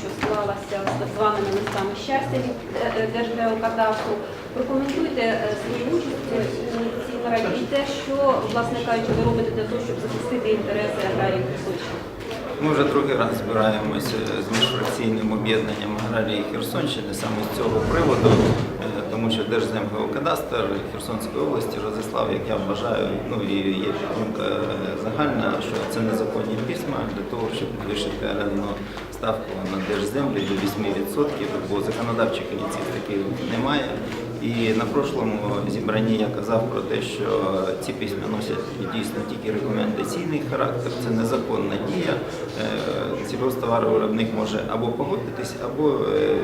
що склалася з так званими листами щастя від е, е, Держгеокадастру. Прокоментуйте е, свою участь у цій нараді і те, що, власне кажучи, ви робите для того, щоб захистити інтереси аграріїв Херсонщини. Ми вже другий раз збираємося з міжфракційним об'єднанням аграрії Херсонщини саме з цього приводу, тому що Держземкадастр Херсонської області розіслав, як я вважаю, ну і є підтримка загальна, що це незаконні письма для того, щоб підвищити орендну ставку на держземлі до 8%, бо законодавчих ініціатив таких немає. І на прошлому зібранні я казав про те, що ці письма носять дійсно тільки рекомендаційний характер, це незаконна дія. Е, Сільгосптоваровиробник може або погодитись, або е,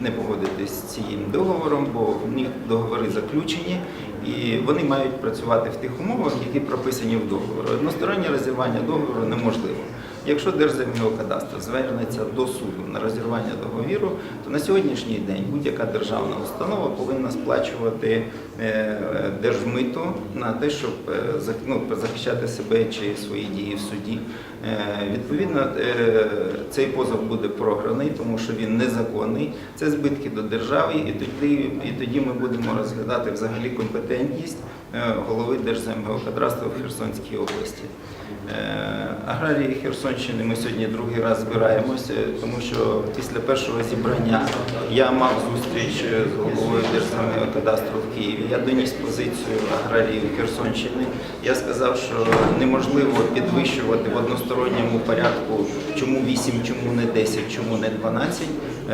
не погодитись з цим договором, бо в них договори заключені і вони мають працювати в тих умовах, які прописані в договорі. Одностороннє розірвання договору неможливо. Якщо Держземгеокадастр звернеться до суду на розірвання договіру, то на сьогоднішній день будь-яка державна установа повинна сплачувати е, держмито на те, щоб е, ну, захищати себе чи свої дії в суді. Е, Відповідно, цей позов буде програний, тому що він незаконний. Це збитки до держави, і тоді, ми будемо розглядати взагалі компетентність голови Держземгеокадастру в Херсонській області. Аграрії Херсонщини ми сьогодні другий раз збираємося, тому що після першого зібрання я мав зустріч з головою державного кадастру в Києві. Я доніс позицію аграріїв Херсонщини. Я сказав, що неможливо підвищувати в односторонньому порядку, чому 8, чому не 10, чому не 12.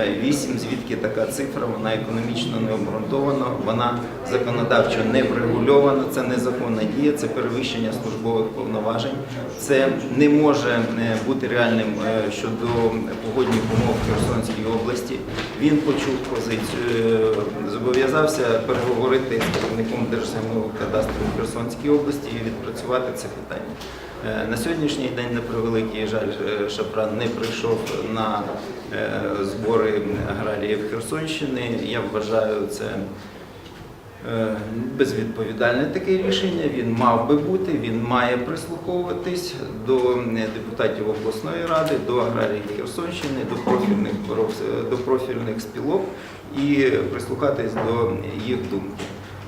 8, звідки така цифра, вона економічно не обґрунтована, вона законодавчо не врегульована, це незаконна дія, це перевищення службових повноважень. Це не може е, бути реальним е, щодо погодних умов в Херсонській області. Він почув позицію, е, зобов'язався переговорити з керівником Держземного кадастру в Херсонській області і відпрацювати це питання. На сьогоднішній день, на превеликий жаль, Шапран не прийшов на збори аграріїв Херсонщини. Я вважаю це е, безвідповідальне таке рішення. Він мав би бути, він має прислуховуватись до е, депутатів обласної ради, до аграріїв Херсонщини, до профільних до профільних спілок і прислухатись до їх думки.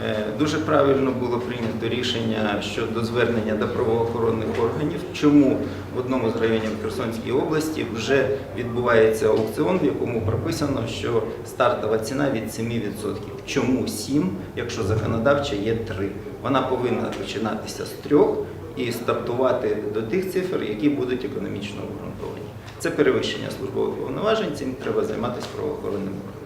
Е, Дуже правильно було прийнято рішення щодо звернення до правоохоронних органів. Чому в одному з районів Херсонської області вже відбувається аукціон, в якому прописано, що стартова ціна від 7%. Чому 7, якщо законодавча є 3? Вона повинна починатися з трьох і стартувати до тих цифр, які будуть економічно обґрунтовані. Це перевищення службових повноважень, цим треба займатися правоохоронним органом.